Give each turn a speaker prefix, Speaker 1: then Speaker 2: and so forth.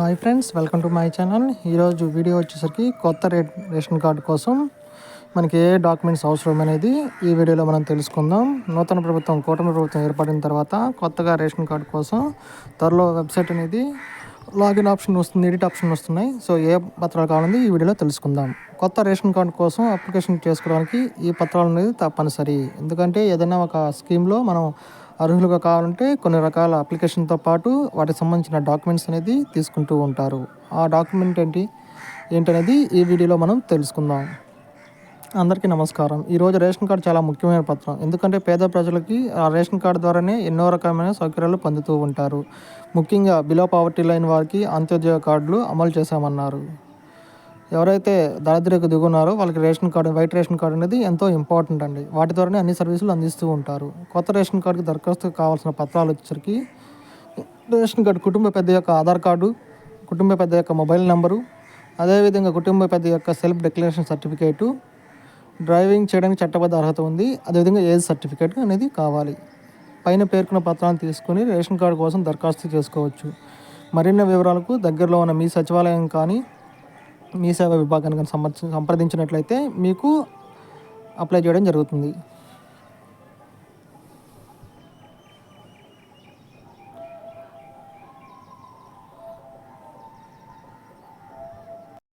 Speaker 1: Hi friends welcome to my channel. ఈరోజు video వచ్చేసరికి కొత్త రే రేషన్ కార్డు కోసం మనకి ఏ డాక్యుమెంట్స్ అవసరం అనేది ఈ వీడియోలో మనం తెలుసుకుందాం. నూతన ప్రభుత్వం కూటమి ప్రభుత్వం ఏర్పడిన తర్వాత కొత్తగా రేషన్ కార్డు కోసం త్వరలో వెబ్సైట్ అనేది లాగిన్ ఆప్షన్ వస్తుంది ఎడిట్ ఆప్షన్ వస్తున్నాయి. సో ఏ పత్రాలు కావాలని ఈ వీడియోలో తెలుసుకుందాం. కొత్త రేషన్ కార్డు కోసం అప్లికేషన్ చేసుకోవడానికి ఈ పత్రాలు అనేది తప్పనిసరి. ఎందుకంటే ఏదైనా ఒక స్కీమ్లో మనం అర్హులుగా కావాలంటే కొన్ని రకాల అప్లికేషన్తో పాటు వాటికి సంబంధించిన డాక్యుమెంట్స్ అనేది తీసుకుంటూ ఉంటారు. ఆ డాక్యుమెంట్ ఏంటి? ఏంటనేది ఈ వీడియోలో మనం తెలుసుకుందాం. అందరికీ నమస్కారం. ఈరోజు రేషన్ కార్డు చాలా ముఖ్యమైన పత్రం. ఎందుకంటే పేద ప్రజలకి ఆ రేషన్ కార్డు ద్వారానే ఎన్నో రకమైన సౌకర్యాలు పొందుతూ ఉంటారు. ముఖ్యంగా బిలో పావర్టీ లైన్ వారికి అంత్యోదయ కార్డులు అమలు చేశామన్నారు. ఎవరైతే దారిద్ర్యకు దిగున్నారో వాళ్ళకి ration card white ration card అనేది ఎంతో ఇంపార్టెంట్ అండి. వాటి ద్వారానే అన్ని సర్వీసులు అందిస్తూ ఉంటారు. కొత్త రేషన్ కార్డుకి దరఖాస్తు కావాల్సిన పత్రాలు వచ్చేసరికి రేషన్ కార్డు కుటుంబ పెద్ద యొక్క ఆధార్ కార్డు కుటుంబ పెద్ద యొక్క మొబైల్ నెంబరు అదేవిధంగా కుటుంబ పెద్ద యొక్క సెల్ఫ్ డిక్లరేషన్ సర్టిఫికేటు డ్రైవింగ్ చేయడానికి చట్టబద్ధ అర్హత ఉంది. అదేవిధంగా ఏజ్ సర్టిఫికేట్ అనేది కావాలి. పైన పేర్కొన్న పత్రాలను తీసుకొని రేషన్ కార్డు కోసం దరఖాస్తు చేసుకోవచ్చు. మరిన్ని వివరాలకు దగ్గరలో ఉన్న మీ సచివాలయం కానీ మీ సేవ విభాగాన్ని కానీ సంప్రదించినట్లయితే మీకు అప్లై చేయడం జరుగుతుంది.